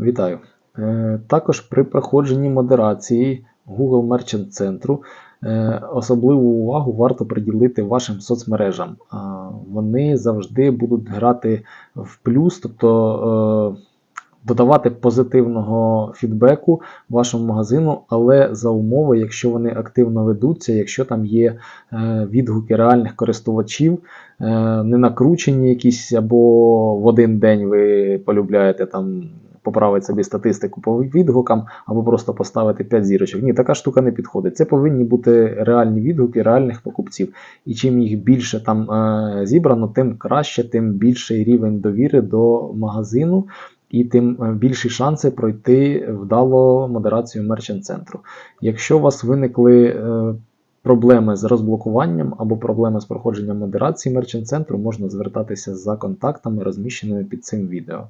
Вітаю. Е, Також при проходженні модерації Google Merchant центру е, особливу увагу варто приділити вашим соцмережам. Вони завжди будуть грати в плюс, тобто е, додавати позитивного фідбеку вашому магазину, але за умови, якщо вони активно ведуться, якщо там є е, відгуки реальних користувачів, е, не накручені якісь, або в один день ви полюбляєте там поправити собі статистику по відгукам, або просто поставити 5 зірочок. Ні, така штука не підходить. Це повинні бути реальні відгуки реальних покупців. І чим їх більше там е, зібрано, тим краще, тим більший рівень довіри до магазину. І тим е, більші шанси пройти вдало модерацію мерчант центру. Якщо у вас виникли е, проблеми з розблокуванням або проблеми з проходженням модерації мерчант центру, можна звертатися за контактами, розміщеними під цим відео.